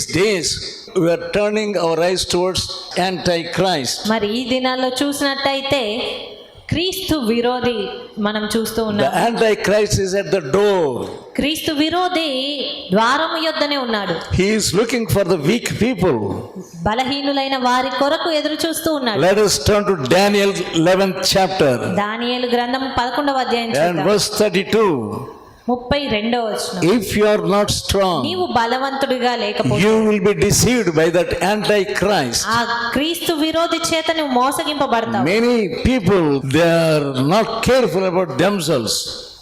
these days, we are turning our eyes towards Antichrist. మరి ఈ దినాల్లో చూసినట్టయితే క్రీస్తు విరోధి మనం చూస్తూ The ఉన్నాం Antichrist is at the door. క్రీస్తు విరోధి ద్వారము యొద్దనే ఉన్నాడు He is looking for the weak people. బలహీనులైన వారి కొరకు ఎదురు చూస్తూ ఉన్నాడు Let us turn to Daniel 11th chapter దానియేలు గ్రంథం పదకొండవ అధ్యాయం and verse 32. ముప్పై రెండవ వచనం If you are not strong, నీవు బలవంతుడిగా లేకపోతే you will be deceived by that Antichrist. ఆ క్రీస్తు విరోధి చేత నువ్వు మోసగింపబడతావు Many people, they are not careful about themselves.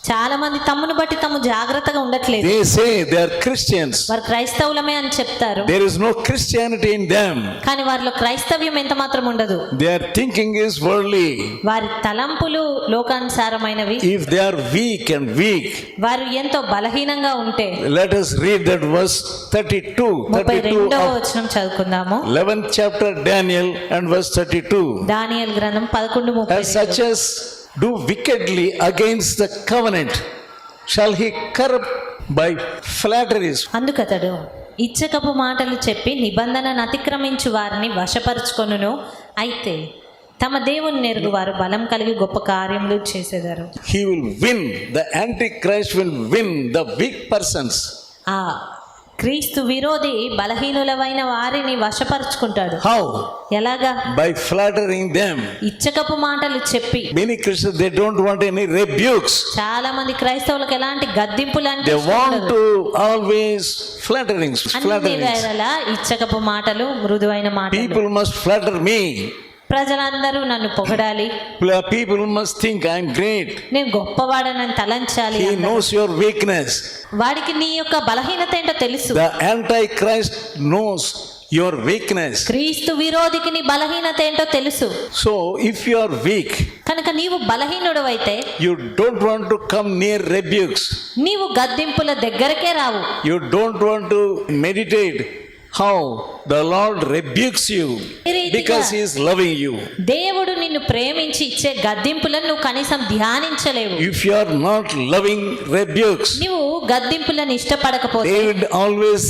చాలా మంది తమ్మును బట్టి తమ జాగ్రత్తగా ఉండట్లేదు. They say they are Christians were క్రైస్తవులమే అని చెప్తారు. There is no Christianity in them కానీ వారిలో క్రైస్తవ్యం ఎంత మాత్రం ఉండదు. They are thinking is worldly వారి తలంపులు లోకానుసారమైనవి. If they are weak and weak వారు ఎంతో బలహీనంగా ఉంటే let us read that verse 32 32 వ వచనం చదువుకుందాము. 11th chapter Daniel and verse 32 Daniel గ్రంథం 11 32 సచెస్ do wickedly against the covenant shall he corrupt by flatteries. అందుకతడు ఇచ్చకపు మాటలు చెప్పి నిబంధనను అతిక్రమించు వారిని వశపరుచుకొనును అయితే తమ దేవుని నెరుగు వారు బలం కలిగి గొప్ప కార్యములు చేసేదారు He will win, the Antichrist will win the weak persons. ఆ క్రీస్తు విరోధి బలహీనులవైన వారిని వశపరుచుకుంటాడు. హౌ ఎలాగా? బై ఫ్లాటరింగ్ దెం ఇచ్చకపు మాటలు చెప్పి. Many Christian they don't want any rebukes చాలా మంది క్రైస్తవులకు ఎలాంటి గద్దింపులు అంటే they want to always flatterings flatterings ఇచ్చకపు మాటలు మృదువైన మాటలు. పీపుల్ మస్ట్ ఫ్లాటర్ మీ ప్రజలందరూ నన్ను పొగడాలి. People must think I'm great నేను గొప్పవాడని తలంచాలి హీ నోస్ యువర్ వీక్నెస్ వాడికి నీ యొక్క బలహీనత ఏంటో తెలుసు. The Antichrist knows your weakness క్రీస్తు విరోధికి నీ బలహీనత ఏంటో తెలుసు. So if you are weak కనుక నీవు బలహీనుడు you don't want to come near rebukes నీవు గద్దింపుల దగ్గరకే రావు. You don't want to meditate how the Lord rebukes you because He is loving you. దేవుడు నిన్ను ప్రేమించి ఇచ్చే గద్దింపులను నువ్వు కనీసం ధ్యానించలేవు If you are not loving rebukes, నువ్వు గద్దింపులను ఇష్టపడకపోతే David always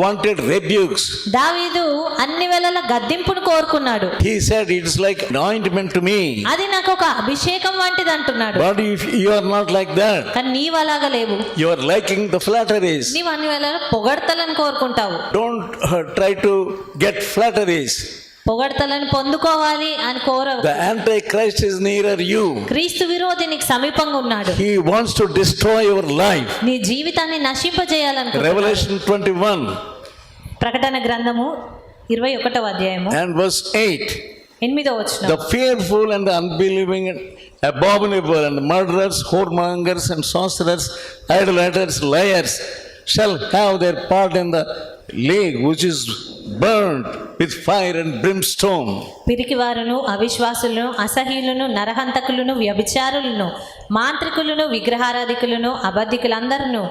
wanted rebukes. దావీదు అన్ని వేళల గద్దింపును కోరుకున్నాడు He said, It's like an ointment to me. అది నాకు ఒక అభిషేకం వంటిది అంటున్నాడు But if you are not like that, కానీ నీవు అలాగా లేవు you are liking the flatteries. నీవు అన్ని వేళల పొగడతలను కోరుకుంటావు Don't uh, try to get flatteries. పొగడతలను పొందుకోవాలి అని కోర the Antichrist is nearer you క్రీస్తు విరోధి నీకు సమీపంగా ఉన్నాడు. He wants to destroy your life నీ జీవితాన్ని నశింప చేయాలనుకుంటున్నాడు రెవల్యూషన్ 21 ప్రకటన గ్రంథము 21వ అధ్యాయము. అండ్ వర్స్ 8 ఎనిమిదో వచనం. The fearful and unbelieving abominable and murderers whoremongers and sorcerers idolaters liars shall have their part in the lake which is burned with fire and brimstone. పిరికి వారును అవిశ్వాసులను అసహ్యులను నరహంతకులను వ్యభిచారులను మాంత్రికులను విగ్రహారాధికులను అబద్ధికులందరూ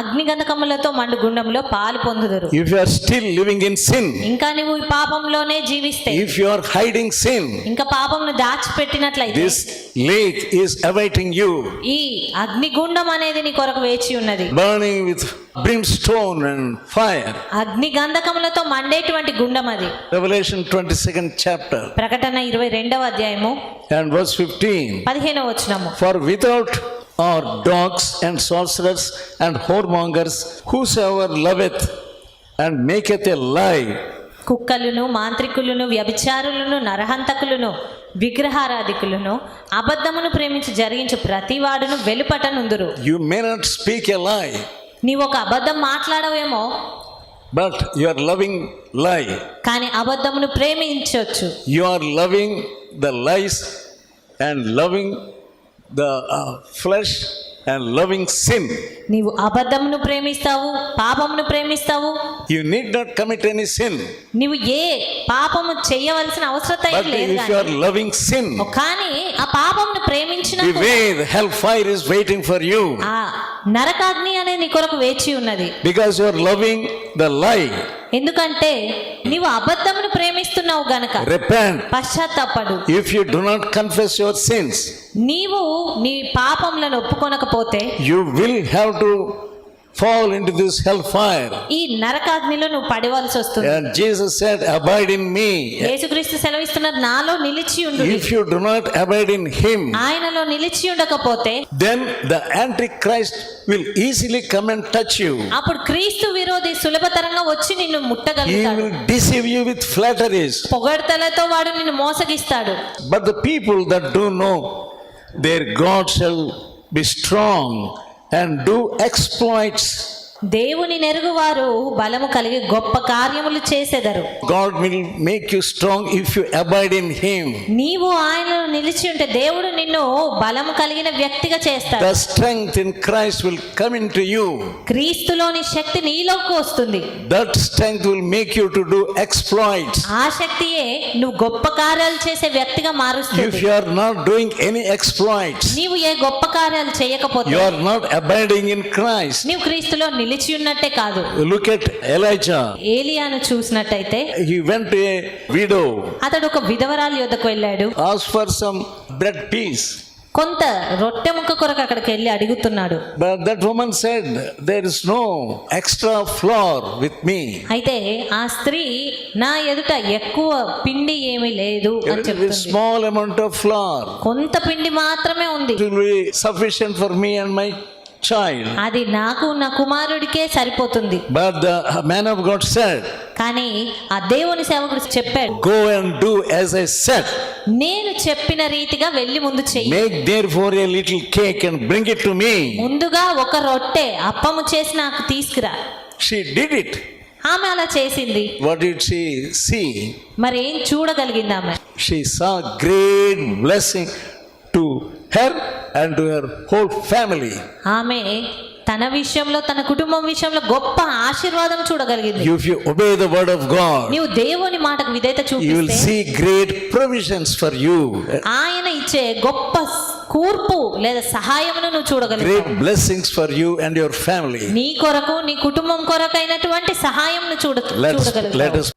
అగ్నిగంధకములతో మండు గుండంలో పాలు పొందుదురు If you are still living in sin, ఇంకా నువ్వు ఈ పాపంలోనే జీవిస్తే if you are hiding sin, ఇంకా పాపంను దాచిపెట్టినట్లయితే this lake is awaiting you, ఈ అగ్నిగుండం అనేది నీ కొరకు వేచి ఉన్నది burning with brimstone and fire. అగ్ని గంధకములతో మండేటువంటి గుండం అది Revelation 22nd chapter ప్రకటన ఇరవై రెండవ అధ్యాయము and verse 15. పదిహేనవ వచనము For without are dogs and sorcerers and whoremongers, whosoever loveth and maketh a lie, కుక్కలను మాంత్రికులను వ్యభిచారులను నరహంతకులను విగ్రహారాధికులను అబద్ధమును ప్రేమించి జరిగించు ప్రతివాడును వెలుపటనుందురు you may not speak a lie, నీవు ఒక అబద్ధం మాట్లాడవేమో but you are loving lie. కానీ అబద్ధమును ప్రేమించవచ్చు You are loving the lies and loving the uh, flesh and loving sin. నీవు అబద్ధమును ప్రేమిస్తావు పాపమును ప్రేమిస్తావు You need not commit any sin, నీవు ఏ పాపము చేయవలసిన అవసరత ఏం but లేదు if you are కానీ loving sin, కానీ ఆ పాపమును ప్రేమించినప్పుడు hellfire is waiting for you ఆ నరకాగ్ని అనే నీ కొరకు వేచి ఉన్నది. Because you are loving the lie ఎందుకంటే నీవు అబద్ధమును ప్రేమిస్తున్నావు గనక. Repent పశ్చాత్తాపడు. If you do not confess your sins నీవు నీ పాపములను ఒప్పుకోనకపోతే you will have to fall into this hellfire. ఈ నరకాగ్నిలో నువ్వు పడవలసి వస్తుంది And Jesus said, Abide in me. యేసుక్రీస్తు సెలవిస్తున్నారు నాలో నిలిచి ఉండు If you do not abide in him, ఆయనలో నిలిచి ఉండకపోతే then the Antichrist will easily come and touch you. అప్పుడు క్రీస్తు విరోధి సులభతరంగా వచ్చి నిన్ను He ముట్టగలుగుతాడు will deceive you with flatteries. పొగడ్తలతో వాడు నిన్ను మోసగిస్తాడు But the people that do know their God shall be strong and do exploits. దేవుని నెరుగువారు బలము కలిగి గొప్ప కార్యములు చేసేదారు. God will make you strong if you abide in him నీవు ఆయనను నిలిచి ఉంటే దేవుడు నిన్ను బలము కలిగిన వ్యక్తిగా చేస్తాడు. The strength in Christ will come in to you క్రీస్తులోని శక్తి నీలోకి వస్తుంది. That strength will make you to do exploits ఆ శక్తియే నువ్వు గొప్ప కార్యాలు చేసే వ్యక్తిగా మారుస్తుంది. If you are not doing any exploits నీవు ఏ గొప్ప కార్యాలు చేయకపోతే you are not abiding in Christ నీవు క్రీస్తులో నిలిచి ఉన్నట్టే కాదు. లుక్ ఎట్ ఎలైజా ఏలియాను చూసినట్టయితే హి విడో అతడు ఒక విధవరాలు యొద్దకు వెళ్ళాడు. ఆస్ సమ్ బ్రెడ్ పీస్ కొంత రొట్టె ముక్క కొరకు అక్కడికి వెళ్ళి అడుగుతున్నాడు. That woman said there extra flour with me అయితే ఆ స్త్రీ నా ఎదుట ఎక్కువ పిండి ఏమి లేదు స్మాల్ అమౌంట్ ఆఫ్ ఫ్లోర్ కొంత పిండి మాత్రమే ఉంది. It for me and my child. అది నాకు నా కుమారుడికే సరిపోతుంది But the man of God said, కానీ ఆ దేవుని సేవకుడు చెప్పాడు Go and do as I said. నేను చెప్పిన రీతిగా వెళ్ళి ముందు చెయ్యి Make therefore a little cake and bring it to me. ముందుగా ఒక రొట్టె అప్పము చేసి నాకు తీసుకురా She did it. ఆమె అలా చేసింది What did she see? మరి ఏం చూడగలిగింది ఆమె She saw great blessing to her and to her whole family. ఆమె తన విషయంలో తన కుటుంబం విషయంలో గొప్ప ఆశీర్వాదం చూడగలిగింది If you obey the word of God, నీవు దేవుని మాటకు విధేయత you will చూపిస్తే see great provisions for you. ఆయన ఇచ్చే గొప్ప కూర్పు లేదా సహాయమును నువ్వు చూడగలుగుతావు Great blessings for you and your family. నీ కొరకు నీ కుటుంబం కొరకు అయినటువంటి సహాయం చూడ చూడగలుగుతావు us